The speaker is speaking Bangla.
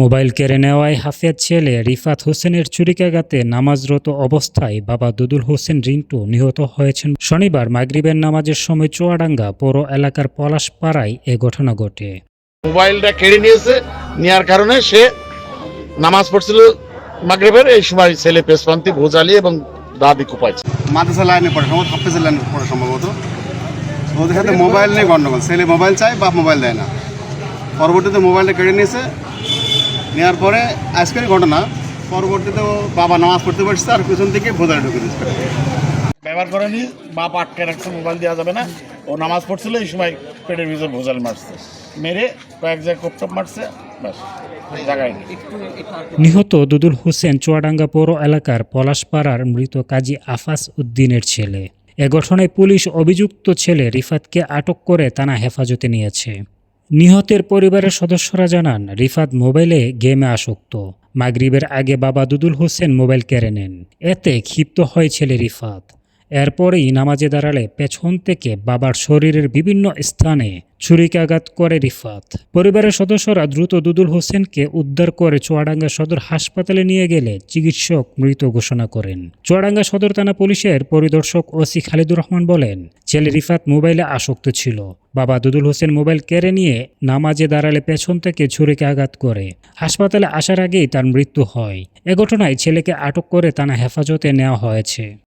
মোবাইল কেড়ে নেওয়ায় হাফেজ ছেলে রিফাত হোসেনের চুরিকাঘাতে নামাজরত অবস্থায় বাবা দুদুল হোসেন রিন্টু নিহত হয়েছেন। শনিবার মাগরিবের নামাজের সময় চুয়াডাঙ্গা পৌর এলাকার পলাশপাড়ায় এ ঘটনা ঘটে। মোবাইলটা কেড়ে নিয়েছে নেওয়ার কারণে সে নামাজ পড়ছিল মাগরেবের। এই সময় ছেলে পেশপান্তি ভোজালি এবং দাদি কোপাইছে। মাদ্রাসা লাইনে পড়ে সম্ভবত হাফেজের লাইনে পড়ে সম্ভবত। ওদের সাথে মোবাইল নেই গন্ডগোল ছেলে মোবাইল চায় বাপ মোবাইল দেয় না। পরবর্তীতে মোবাইলটা কেড়ে নিয়েছে নেওয়ার পরে আজকের ঘটনা পরবর্তীতে ও বাবা নামাজ পড়তে বসছে আর পিছন থেকে ভোজারে ঢুকে দিচ্ছে ব্যবহার করেনি বাপ আটকে রাখছে মোবাইল দেওয়া যাবে না। ও নামাজ পড়ছিল এই সময় পেটের ভিতর ভোজাল মারছে। মেরে কয়েক জায়গায় কোপটপ মারছে ব্যাস নিহত দুদুল হোসেন চুয়াডাঙ্গা পৌর এলাকার পলাশপাড়ার মৃত কাজী আফাস উদ্দিনের ছেলে। এ ঘটনায় পুলিশ অভিযুক্ত ছেলে রিফাতকে আটক করে তানা হেফাজতে নিয়েছে। নিহতের পরিবারের সদস্যরা জানান, রিফাত মোবাইলে গেমে আসক্ত। মাগরিবের আগে বাবা দুদুল হোসেন মোবাইল কেড়ে নেন। এতে ক্ষিপ্ত হয় ছেলে রিফাত। এরপরেই নামাজে দাঁড়ালে পেছন থেকে বাবার শরীরের বিভিন্ন স্থানে ছুরিকাঘাত করে রিফাত। পরিবারের সদস্যরা দ্রুত দুদুল হোসেনকে উদ্ধার করে চুয়াডাঙ্গা সদর হাসপাতালে নিয়ে গেলে চিকিৎসক মৃত ঘোষণা করেন। চুয়াডাঙ্গা সদর থানা পুলিশের পরিদর্শক ওসি খালিদুর রহমান বলেন, ছেলে রিফাত মোবাইলে আসক্ত ছিল। বাবা দুদুল হোসেন মোবাইল কেড়ে নিয়ে নামাজে দাঁড়ালে পেছন থেকে ছুরিকাঘাত করে। হাসপাতালে আসার আগেই তার মৃত্যু হয়। এ ঘটনায় ছেলেকে আটক করে থানা হেফাজতে নেওয়া হয়েছে।